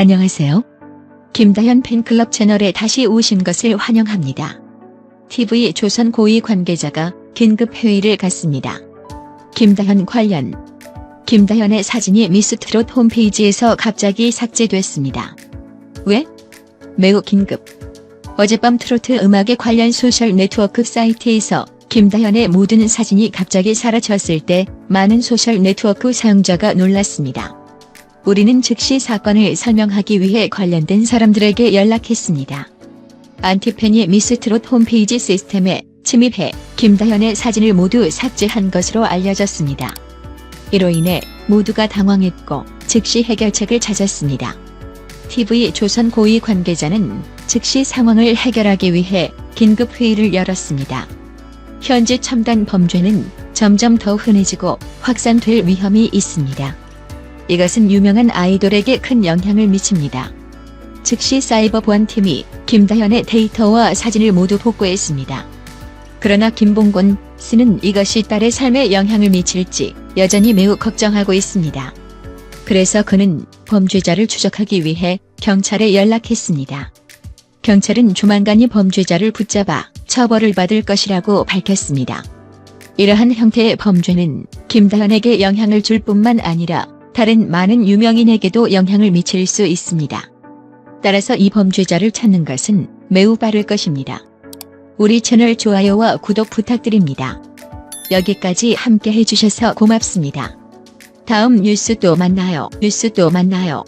안녕하세요. 김다현 팬클럽 채널에 다시 오신 것을 환영합니다. TV 조선 고위 관계자가 긴급 회의를 갖습니다. 김다현 관련 김다현의 사진이 미스트롯 홈페이지에서 갑자기 삭제됐습니다. 왜? 매우 긴급. 어젯밤 트로트 음악에 관련 소셜 네트워크 사이트에서 김다현의 모든 사진이 갑자기 사라졌을 때 많은 소셜 네트워크 사용자가 놀랐습니다. 우리는 즉시 사건을 설명하기 위해 관련된 사람들에게 연락했습니다. 안티팬이 미스트롯 홈페이지 시스템에 침입해 김다현의 사진을 모두 삭제한 것으로 알려졌습니다. 이로 인해 모두가 당황했고 즉시 해결책을 찾았습니다. TV 조선 고위 관계자는 즉시 상황을 해결하기 위해 긴급 회의를 열었습니다. 현재 첨단 범죄는 점점 더 흔해지고 확산될 위험이 있습니다. 이것은 유명한 아이돌에게 큰 영향을 미칩니다. 즉시 사이버 보안팀이 김다현의 데이터와 사진을 모두 복구했습니다. 그러나 김봉곤 씨는 이것이 딸의 삶에 영향을 미칠지 여전히 매우 걱정하고 있습니다. 그래서 그는 범죄자를 추적하기 위해 경찰에 연락했습니다. 경찰은 조만간이 범죄자를 붙잡아 처벌을 받을 것이라고 밝혔습니다. 이러한 형태의 범죄는 김다현에게 영향을 줄 뿐만 아니라 다른 많은 유명인에게도 영향을 미칠 수 있습니다. 따라서 이 범죄자를 찾는 것은 매우 빠를 것입니다. 우리 채널 좋아요와 구독 부탁드립니다. 여기까지 함께 해주셔서 고맙습니다. 다음 뉴스 또 만나요. 뉴스 또 만나요.